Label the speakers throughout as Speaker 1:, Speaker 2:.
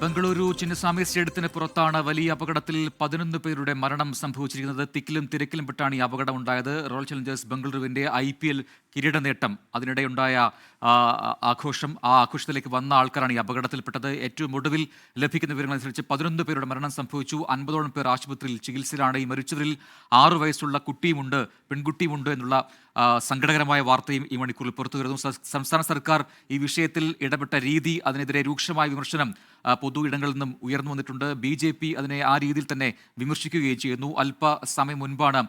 Speaker 1: ബംഗളൂരു ചിന്നസ്വാമി സ്റ്റേഡിയത്തിന് പുറത്താണ് വലിയ അപകടത്തിൽ പതിനൊന്ന് പേരുടെ മരണം സംഭവിച്ചിരിക്കുന്നത്. തിക്കിലും തിരക്കിലും പെട്ടാണ് ഈ അപകടം ഉണ്ടായത്. റോയൽ ചലഞ്ചേഴ്സ് ബംഗളൂരുവിന്റെ ഐ പി എൽ കിരീട നേട്ടം അതിനിടെയുണ്ടായ ആഘോഷം ആ ആഘോഷത്തിലേക്ക് വന്ന ആൾക്കാരാണ് ഈ അപകടത്തിൽപ്പെട്ടത്. ഏറ്റവും ഒടുവിൽ ലഭിക്കുന്ന വിവരങ്ങൾ അനുസരിച്ച് പതിനൊന്ന് പേരുടെ മരണം സംഭവിച്ചു. അൻപതോളം പേർ ആശുപത്രിയിൽ ചികിത്സയിലാണ്. ഈ മരിച്ചവരിൽ ആറു വയസ്സുള്ള കുട്ടിയുമുണ്ട് പെൺകുട്ടിയുമുണ്ട് എന്നുള്ള സങ്കടകരമായ വാർത്തയും ഈ മണിക്കൂറിൽ പുറത്തു വരുന്നു. സംസ്ഥാന സർക്കാർ ഈ വിഷയത്തിൽ ഇടപെട്ട രീതി അതിനെതിരെ രൂക്ഷമായ വിമർശനം പൊതു ഇടങ്ങളിൽ നിന്നും ഉയർന്നു വന്നിട്ടുണ്ട്. ബി അതിനെ ആ രീതിയിൽ തന്നെ വിമർശിക്കുകയും ചെയ്യുന്നു. അല്പസമയം മുൻപാണ്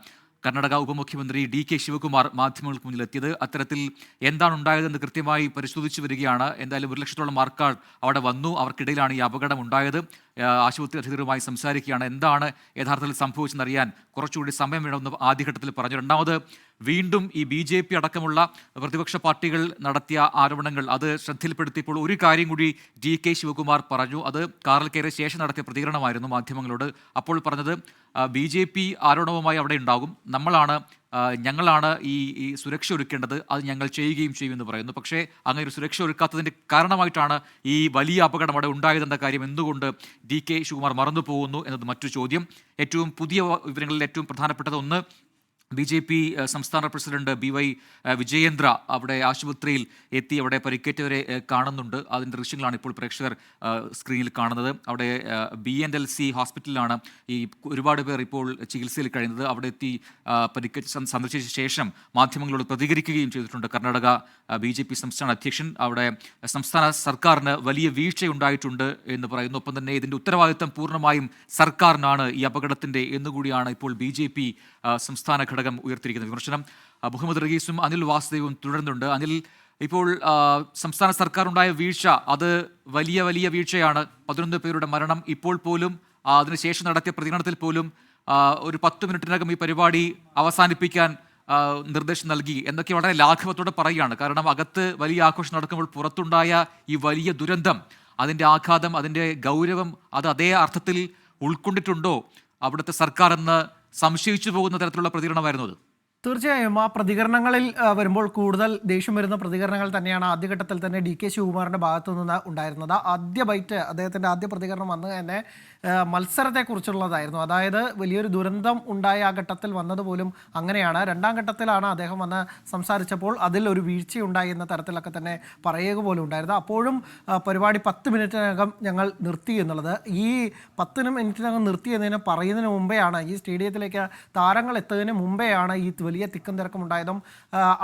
Speaker 1: കർണാടക ഉപമുഖ്യമന്ത്രി ഡി കെ ശിവകുമാർ മാധ്യമങ്ങൾക്ക് മുന്നിൽ എത്തിയത് അത്തരത്തിൽ എന്താണ് ഉണ്ടായതെന്ന് കൃത്യമായി പരിശോധിച്ചു വരികയാണ്. എന്തായാലും ഒരു ലക്ഷത്തോളം ആൾക്കാർ അവിടെ വന്നു. അവർക്കിടയിലാണ് ഈ അപകടം ഉണ്ടായത് ആശുപത്രി അധികൃതരുമായി സംസാരിക്കുകയാണ്. എന്താണ് യഥാർത്ഥത്തിൽ സംഭവിച്ചെന്നറിയാൻ കുറച്ചുകൂടി സമയം വേണമെന്ന് ആദ്യഘട്ടത്തിൽ പറഞ്ഞു. രണ്ടാമത് വീണ്ടും ഈ ബി ജെ പി അടക്കമുള്ള പ്രതിപക്ഷ പാർട്ടികൾ നടത്തിയ ആരോപണങ്ങൾ അത് ശ്രദ്ധയിൽപ്പെടുത്തിയപ്പോൾ ഒരു കാര്യം കൂടി ഡി കെ ശിവകുമാർ പറഞ്ഞു. അത് കാറിൽ കയറിയ ശേഷം നടത്തിയ പ്രതികരണമായിരുന്നു മാധ്യമങ്ങളോട്. അപ്പോൾ പറഞ്ഞത് ബി ജെ പി ആരോപണവുമായി അവിടെ ഉണ്ടാകും. നമ്മളാണ് ഞങ്ങളാണ് ഈ ഈ സുരക്ഷ ഒരുക്കേണ്ടത്. അത് ഞങ്ങൾ ചെയ്യുകയും ചെയ്യുമെന്ന് പറയുന്നു. പക്ഷേ അങ്ങനെ ഒരു സുരക്ഷ ഒരുക്കാത്തതിന്റെ കാരണമായിട്ടാണ് ഈ വലിയ അപകടം അവിടെ ഉണ്ടായതെന്ന കാര്യം എന്തുകൊണ്ട് ഡി കെ ശിവകുമാർ മറന്നു പോകുന്നു എന്നത് മറ്റൊരു ചോദ്യം. ഏറ്റവും പുതിയ വിവരങ്ങളിൽ ഏറ്റവും പ്രധാനപ്പെട്ടത് ഒന്ന് ബി ജെ പി സംസ്ഥാന പ്രസിഡന്റ് ബി വൈ വിജയേന്ദ്ര അവിടെ ആശുപത്രിയിൽ എത്തി അവിടെ പരിക്കേറ്റവരെ കാണുന്നുണ്ട്. അതിന്റെ ദൃശ്യങ്ങളാണ് ഇപ്പോൾ പ്രേക്ഷകർ സ്ക്രീനിൽ കാണുന്നത്. അവിടെ ബി എൻ എൽ സി ഹോസ്പിറ്റലിലാണ് ഈ ഒരുപാട് പേർ ഇപ്പോൾ ചികിത്സയിൽ കഴിയുന്നത്. അവിടെ എത്തി പരിക്കേറ്റ് സന്ദർശിച്ച ശേഷം മാധ്യമങ്ങളോട് പ്രതികരിക്കുകയും ചെയ്തിട്ടുണ്ട്. കർണാടക ബി ജെ പി സംസ്ഥാന അധ്യക്ഷൻ. അവിടെ സംസ്ഥാന സർക്കാരിന് വലിയ വീഴ്ചയുണ്ടായിട്ടുണ്ട് എന്ന് പറയുന്നു. ഒപ്പം തന്നെ ഇതിന്റെ ഉത്തരവാദിത്തം പൂർണമായും സർക്കാരിനാണ് ഈ അപകടത്തിന്റെ എന്നുകൂടിയാണ് ഇപ്പോൾ ബി ജെ പി സംസ്ഥാന ഘടകം ഉയർത്തിയിരിക്കുന്ന വിമർശനം. മുഹമ്മദ് റഹീസും അനിൽ വാസുദേവും തുടരുന്നുണ്ട്. അനിൽ ഇപ്പോൾ സംസ്ഥാന സർക്കാർ ഉണ്ടായ വീഴ്ച അത് വലിയ വലിയ വീഴ്ചയാണ്. പതിനൊന്ന് പേരുടെ മരണം ഇപ്പോൾ പോലും അതിനുശേഷം നടത്തിയ പ്രതികരണത്തിൽ പോലും ഒരു പത്ത് മിനിറ്റിനകം ഈ പരിപാടി അവസാനിപ്പിക്കാൻ നിർദ്ദേശം നൽകി എന്നൊക്കെ വളരെ ലാഘവത്തോടെ പറയുകയാണ്. കാരണം അകത്ത് വലിയ ആഘോഷം നടക്കുമ്പോൾ പുറത്തുണ്ടായ ഈ വലിയ ദുരന്തം അതിന്റെ ആഘാതം അതിന്റെ ഗൗരവം അത് അതേ അർത്ഥത്തിൽ ഉൾക്കൊണ്ടിട്ടുണ്ടോ? അവിടുത്തെ സർക്കാർ എന്ന് സംശയിച്ചു പോകുന്ന തരത്തിലുള്ള പ്രതികരണമായിരുന്നു അത്.
Speaker 2: തീർച്ചയായും ആ പ്രതികരണങ്ങളിൽ വരുമ്പോൾ കൂടുതൽ ദേഷ്യം വരുന്ന പ്രതികരണങ്ങൾ തന്നെയാണ് ആദ്യഘട്ടത്തിൽ തന്നെ ഡി കെ ശിവകുമാറിന്റെ ഭാഗത്തു നിന്ന് ഉണ്ടായിരുന്നത്. ആദ്യ ബൈറ്റ് അദ്ദേഹത്തിന്റെ ആദ്യ പ്രതികരണം വന്ന് തന്നെ മത്സരത്തെക്കുറിച്ചുള്ളതായിരുന്നു. അതായത് വലിയൊരു ദുരന്തം ഉണ്ടായ ആ ഘട്ടത്തിൽ വന്നത് പോലും അങ്ങനെയാണ്. രണ്ടാം ഘട്ടത്തിലാണ് അദ്ദേഹം വന്ന് സംസാരിച്ചപ്പോൾ അതിൽ ഒരു വീഴ്ചയുണ്ടായി എന്ന തരത്തിലൊക്കെ തന്നെ പറയുക പോലും ഉണ്ടായിരുന്നു. അപ്പോഴും പരിപാടി പത്ത് മിനിറ്റിനകം ഞങ്ങൾ നിർത്തി എന്നുള്ളത്. ഈ പത്തിന് മിനിറ്റിനകം നിർത്തി എന്നതിന് പറയുന്നതിന് മുമ്പേയാണ് ഈ സ്റ്റേഡിയത്തിലേക്ക് താരങ്ങൾ എത്തുന്നതിന് മുമ്പേയാണ് ഈ വലിയ തിക്കും തിരക്കും ഉണ്ടായതും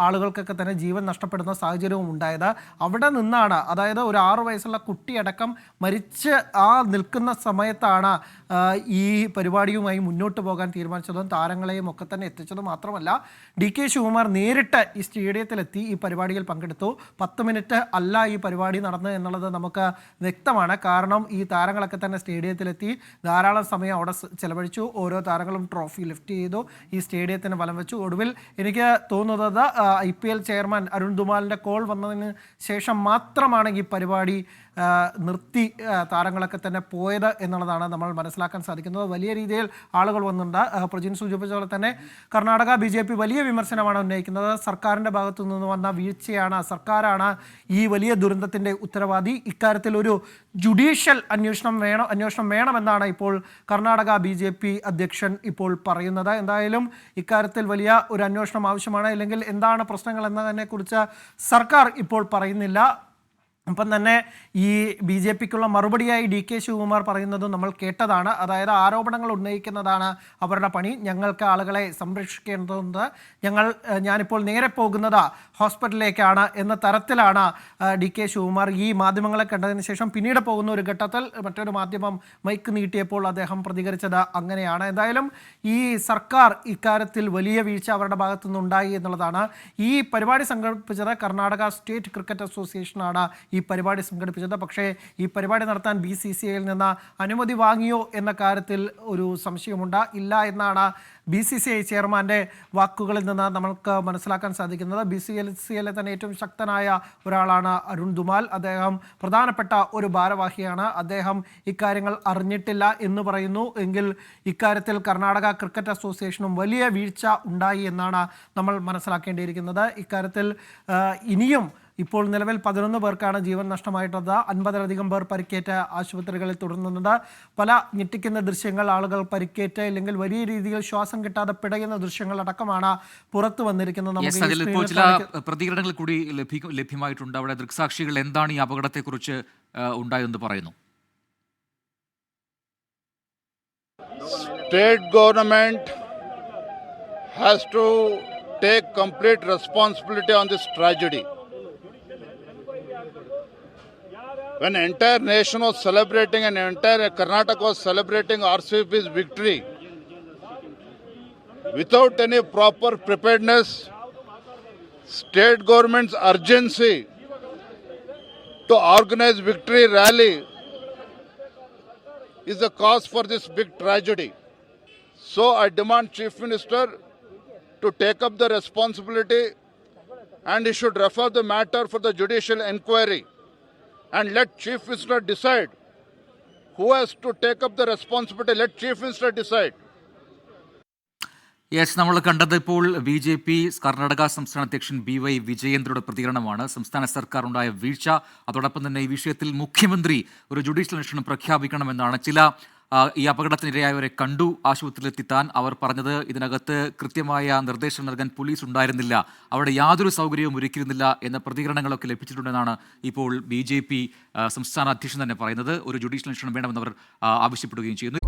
Speaker 2: ആളുകൾക്കൊക്കെ തന്നെ ജീവൻ നഷ്ടപ്പെടുന്ന സാഹചര്യവും ഉണ്ടായത്. അവിടെ നിന്നാണ് അതായത് ഒരു ആറ് വയസ്സുള്ള കുട്ടിയടക്കം മരിച്ച് ആ നിൽക്കുന്ന സമയത്താണ് ഈ പരിപാടിയുമായി മുന്നോട്ട് പോകാൻ തീരുമാനിച്ചതും താരങ്ങളെയും ഒക്കെ തന്നെ എത്തിച്ചതും മാത്രമല്ല ഡി കെ ശിവകുമാർ നേരിട്ട് ഈ സ്റ്റേഡിയത്തിലെത്തി ഈ പരിപാടിയിൽ പങ്കെടുത്തു. പത്ത് മിനിറ്റ് അല്ല ഈ പരിപാടി നടന്നത് എന്നുള്ളത് നമുക്ക് വ്യക്തമാണ്. കാരണം ഈ താരങ്ങളൊക്കെ തന്നെ സ്റ്റേഡിയത്തിലെത്തി ധാരാളം സമയം അവിടെ ചെലവഴിച്ചു. ഓരോ താരങ്ങളും ട്രോഫി ലിഫ്റ്റ് ചെയ്തു. ഈ സ്റ്റേഡിയത്തിന് വലം വെച്ചു. ഒടുവിൽ എനിക്ക് തോന്നുന്നത് I P L chairman Arun ദുമാലിന്റെ call വന്നതിന് ശേഷം മാത്രമാണ് ഈ പരിപാടി നിർത്തി താരങ്ങളൊക്കെ തന്നെ പോയത് എന്നുള്ളതാണ് നമ്മൾ മനസ്സിലാക്കാൻ സാധിക്കുന്നത്. വലിയ രീതിയിൽ ആളുകൾ വന്നിട്ടുണ്ട്. പ്രജിൻ സൂചിപ്പിച്ച പോലെ തന്നെ കർണാടക ബി വലിയ വിമർശനമാണ് ഉന്നയിക്കുന്നത്. സർക്കാരിന്റെ ഭാഗത്തു നിന്ന് വന്ന വീഴ്ചയാണ് സർക്കാരാണ് ഈ വലിയ ദുരന്തത്തിന്റെ ഉത്തരവാദി. ഇക്കാര്യത്തിൽ ഒരു ജുഡീഷ്യൽ അന്വേഷണം വേണം അന്വേഷണം വേണമെന്നാണ് ഇപ്പോൾ കർണാടക ബി അധ്യക്ഷൻ ഇപ്പോൾ പറയുന്നത്. എന്തായാലും ഇക്കാര്യത്തിൽ വലിയ ഒരു അന്വേഷണം ആവശ്യമാണ്. അല്ലെങ്കിൽ എന്താണ് പ്രശ്നങ്ങൾ എന്നതിനെക്കുറിച്ച് സർക്കാർ ഇപ്പോൾ പറയുന്നില്ല. അപ്പം തന്നെ ഈ ബി ജെ പിക്കുള്ള മറുപടിയായി ഡി കെ ശിവകുമാർ പറയുന്നതും നമ്മൾ കേട്ടതാണ്. അതായത് ആരോപണങ്ങൾ ഉന്നയിക്കുന്നതാണ് അവരുടെ പണി. ഞങ്ങൾക്ക് ആളുകളെ സംരക്ഷിക്കേണ്ടതുണ്ട്. ഞങ്ങൾ ഞാനിപ്പോൾ നേരെ പോകുന്നത് ഹോസ്പിറ്റലിലേക്കാണ് എന്ന തരത്തിലാണ് ഡി കെ ശിവകുമാർ ഈ മാധ്യമങ്ങളെ കണ്ടതിന് ശേഷം പിന്നീട് പോകുന്ന ഒരു ഘട്ടത്തിൽ മറ്റൊരു മാധ്യമം മൈക്ക് നീട്ടിയപ്പോൾ അദ്ദേഹം പ്രതികരിച്ചത് അങ്ങനെയാണ്. എന്തായാലും ഈ സർക്കാർ ഇക്കാര്യത്തിൽ വലിയ വീഴ്ച അവരുടെ ഭാഗത്തു നിന്നുണ്ടായി എന്നുള്ളതാണ്. ഈ പരിപാടി സംഘടിപ്പിച്ചത് കർണാടക സ്റ്റേറ്റ് ക്രിക്കറ്റ് അസോസിയേഷനാണ്. ഈ പരിപാടി സംഘടിപ്പിച്ചത്. പക്ഷേ ഈ പരിപാടി നടത്താൻ ബി സി സി ഐയിൽ നിന്ന് അനുമതി വാങ്ങിയോ എന്ന കാര്യത്തിൽ ഒരു സംശയമുണ്ട്. ഇല്ല എന്നാണ് ബി സി സി ഐ ചെയർമാന്റെ വാക്കുകളിൽ നിന്ന് നമുക്ക് മനസ്സിലാക്കാൻ സാധിക്കുന്നത്. ബി സി എൽ സി എല്ലെ തന്നെ ഏറ്റവും ശക്തനായ ഒരാളാണ് അരുൺ ദുമാൽ. അദ്ദേഹം പ്രധാനപ്പെട്ട ഒരു ഭാരവാഹിയാണ്. അദ്ദേഹം ഇക്കാര്യങ്ങൾ അറിഞ്ഞിട്ടില്ല എന്ന് പറയുന്നു. എങ്കിൽ ഇക്കാര്യത്തിൽ കർണാടക ക്രിക്കറ്റ് അസോസിയേഷനും വലിയ വീഴ്ച ഉണ്ടായി എന്നാണ് നമ്മൾ മനസ്സിലാക്കേണ്ടിയിരിക്കുന്നത്. ഇക്കാര്യത്തിൽ ഇനിയും ഇപ്പോൾ നിലവിൽ പതിനൊന്ന് പേർക്കാണ് ജീവൻ നഷ്ടമായിട്ടുള്ളത്. അൻപതിലധികം പേർ പരിക്കേറ്റ ആശുപത്രികളിൽ തുടരുന്നുണ്ട്. പല ഞെട്ടിക്കുന്ന ദൃശ്യങ്ങൾ ആളുകൾ പരിക്കേറ്റ് അല്ലെങ്കിൽ വലിയ രീതിയിൽ ശ്വാസം കിട്ടാതെ പിടയുന്ന ദൃശ്യങ്ങൾ അടക്കമാണ് പുറത്തു വന്നിരിക്കുന്നത്. നമുക്ക്
Speaker 1: ചില പ്രതികരണങ്ങൾ കൂടി ലഭ്യമായിട്ടുണ്ട്. അവിടെ ദൃക്സാക്ഷികൾ എന്താണ് ഈ അപകടത്തെക്കുറിച്ച് കുറിച്ച് ഉണ്ടായതെന്ന് പറയുന്നു.
Speaker 3: State government has to take complete responsibility on this tragedy. When entire nation was celebrating and entire Karnataka was celebrating RCB's victory, without any proper preparedness, state government's urgency to organize victory rally is the cause for this big tragedy. So I demand Chief Minister to take up the responsibility and he should refer the matter for the judicial inquiry and let Chief Minister decide who has to take up the responsibility. Let Chief Minister decide.
Speaker 1: Yes നമ്മൾ കണ്ടത് ഇപ്പോൾ B J P Karnataka സംസ്ഥാന അധ്യക്ഷൻ B Y വിജയേന്ദ്രയുടെ പ്രതികരണമാണ് സംസ്ഥാന സർക്കാർ ഉണ്ടായ വീഴ്ച അതോടൊപ്പം തന്നെ ഈ വിഷയത്തിൽ മുഖ്യമന്ത്രി ഒരു ജുഡീഷ്യൽ അന്വേഷണം പ്രഖ്യാപിക്കണമെന്നാണ് ചില ഈ അപകടത്തിനിരയായവരെ കണ്ടു ആശുപത്രിയിലെത്തിത്താൻ അവർ പറഞ്ഞത് ഇതിനകത്ത് കൃത്യമായ നിർദ്ദേശം നൽകാൻ പോലീസ് ഉണ്ടായിരുന്നില്ല. അവിടെ യാതൊരു സൗകര്യവും ഒരുക്കിയിരുന്നില്ല എന്ന പ്രതികരണങ്ങളൊക്കെ ലഭിച്ചിട്ടുണ്ടെന്നാണ് ഇപ്പോൾ ബി ജെ പി സംസ്ഥാന അധ്യക്ഷൻ തന്നെ പറയുന്നത്. ഒരു ജുഡീഷ്യൽ അന്വേഷണം വേണമെന്ന് അവർ ആവശ്യപ്പെടുകയും ചെയ്യുന്നു.